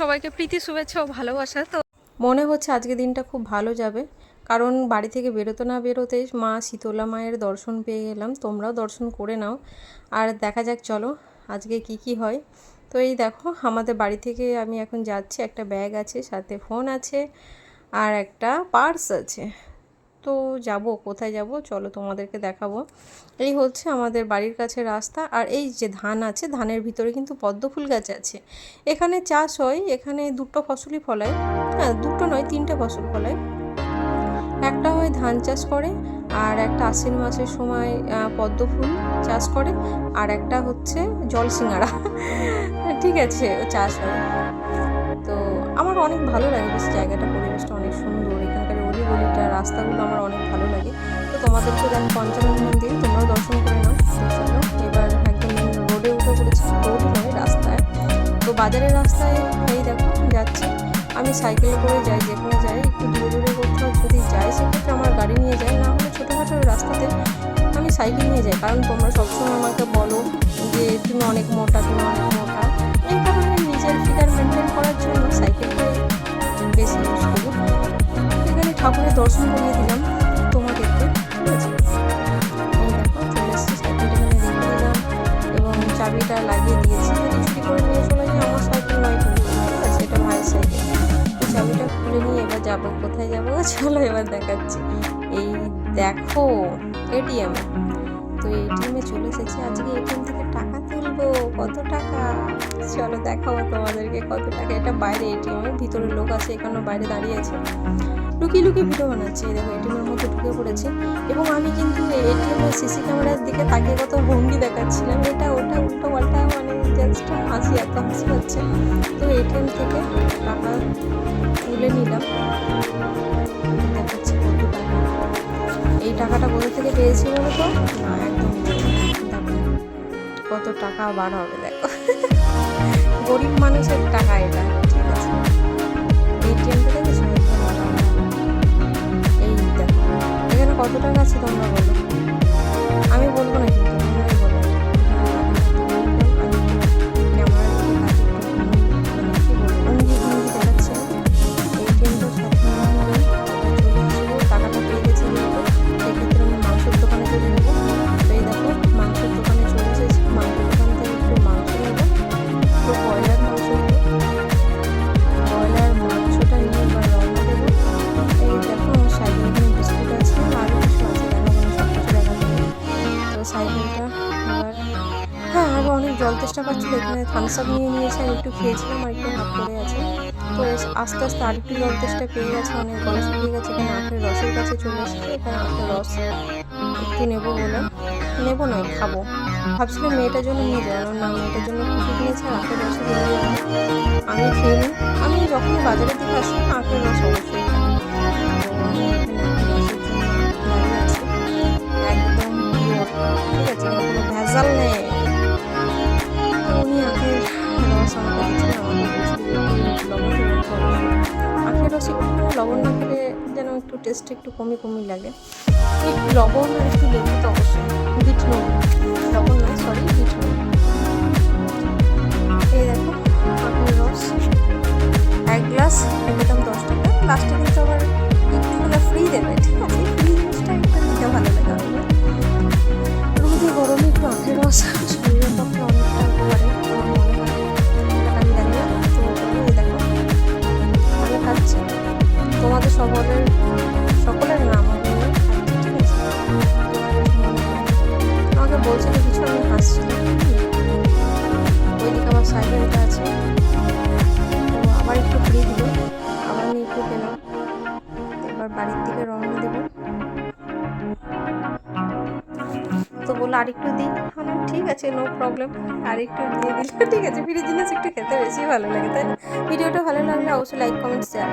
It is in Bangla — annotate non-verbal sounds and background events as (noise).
সবাইকে প্রীতি, শুভেচ্ছা ও ভালোবাসা, তো মনে হচ্ছে আজকে দিনটা খুব ভালো যাবে। কারণ বাড়ি থেকে বেরোতে না বেরোতে মা শীতলা মায়ের দর্শন পেয়ে গেলাম, তোমরাও দর্শন করে নাও। আর দেখা যাক, চলো আজকে কি কি হয়। তো এই দেখো, আমাদের বাড়ি থেকে আমি এখন যাচ্ছি, একটা ব্যাগ আছে, সাথে ফোন আছে আর একটা পার্স আছে। তো যাব, কোথায় যাব? চলো তোমাদেরকে দেখাবো। এই হচ্ছে আমাদের বাড়ির কাছে রাস্তা, আর এই যে ধান আছে, ধানের ভিতরে কিন্তু পদ্ম ফুল গাছ আছে। এখানে চাষ হয়, এখানে দুটো ফসলই ফলায়। হ্যাঁ দুটো নয়, তিনটে ফসল ফলায়। একটা হয় ধান চাষ করে, আর একটা আশ্বিন মাসের সময় পদ্ম ফুল চাষ করে, আর একটা হচ্ছে জল সিঙ্গারা ঠিক আছে চাষ হয়। তো আমার অনেক ভালো লাগে বেশ জায়গাটা, পরিবেশটা অনেক রাস্তাগুলো আমার অনেক ভালো লাগে। তো তোমাদেরকে আমি পঞ্চানন মন্দির তোমরাও দর্শন করে নাও। এবার একদম রোডে উঠে পড়েছি রোড নয়, রাস্তায়। তো বাজারের রাস্তায় এই দেখো, যাচ্ছি। আমি সাইকেলে করে যাই, যেখানে যাই, একটু দূরে দূরে কোথাও যদি যাই, সেক্ষেত্রে আমার গাড়ি নিয়ে যাই না হলে ছোটোখাটো রাস্তাতে আমি সাইকেল নিয়ে যাই। কারণ তোমরা সবসময় আমাকে বলো যে, তুমি অনেক মোটা, তুমি অনেক মোটা। এই কারণে নিজের ফিগার মেনটেন দর্শন করিয়ে দিলাম তোমাদেরকে ঠিক এবং চাবিটা লাগিয়ে দিয়েছি যদি চুরি করে নিয়ে চলে আমার সাইকেল নয় এটা ভাইয়ের সাইকেল চাবিটা খুলে নিয়ে এবার যাব কোথায় যাব চলো এবার দেখাচ্ছি এই দেখো এটিএম তো এটিএমে চলে এসেছি আজকে এটিএম থেকে টাকা তুলবো কত টাকা চলো দেখাবো তোমাদেরকে কত টাকা এটা বাইরে এটিএম এর ভিতরে লোক আছে এখানে বাইরে দাঁড়িয়ে আছে। লুকিয়ে লুকিয়ে ভিডিও বানাচ্ছে দেখো এটিএম এর মধ্যে ঢুকে পড়েছে। এবং আমি কিন্তু এটিএম এর সিসি ক্যামেরার দিকে তাকিয়ে কত ভঙ্গি দেখাচ্ছিলাম। এটা, ওটা, উল্টো পাল্টা মানে জাস্ট হাসি, এত হাসি হচ্ছে তো এটিএম থেকে টাকা তুলে নিলাম। দেখাচ্ছি টাকা। এই টাকাটা কোথা থেকে পেয়েছি বলো তো? না, একদম কত টাকা বার হবে, দেখো। গরিব মানুষের টাকা এটা, ঠিক আছে। এটিএম থেকে একদম সাইকেলটা এবার হ্যাঁ আরও অনেক জল তেষ্টা পাচ্ছিল, এখানে থামস নিয়ে নিয়েছে আমি একটু খেয়েছিলাম আর একটু হাত পড়ে আছে। তো আস্তে আস্তে আর একটু জল তেষ্টা পেয়ে গেছে, অনেক গলা শুকিয়ে গেছে, এখানে আখের রসের কাছে চলে এসেছে, এখানে আখের রস একটু নেব বলে। নেব নয় খাব। ভাবছিলাম মেয়েটার জন্য নিয়ে যাব না মেয়েটার জন্য খুশি কিনেছে আর আখের রসে আমি খেয়ে নিই। আমি যখনই বাজারের দিকে আসি, আখের রস অবশ্যই লবণ আখের রসে একটু লবণ না খেলে যেন একটু টেস্ট একটু কমই কমই লাগে। একটু লবণ আর একটু লেবু তো অবশ্যই, বিট লবণ নয় সরি বিট এই দেখো আখের রস, এক গ্লাস এর দাম দশ টাকা। লাস্টে কিন্তু আবার একটুখানি ফ্রি দেবে, ঠিক আছে? ফ্রি জিনিসটা একটু নিতে ভালো লাগে। আমার গরমে একটু আখের রস শরীরের পক্ষে অনেকটা বলল আরেকটু দিই? ঠিক আছে নো প্রবলেম আরেকটু দিয়ে দিল (laughs) ঠিক আছে, ফ্রি জিনিস একটু খেতে বেশি ভালো লাগে, তাই ভিডিওটা ভালো লাগলে অবশ্যই লাইক কমেন্ট শেয়ার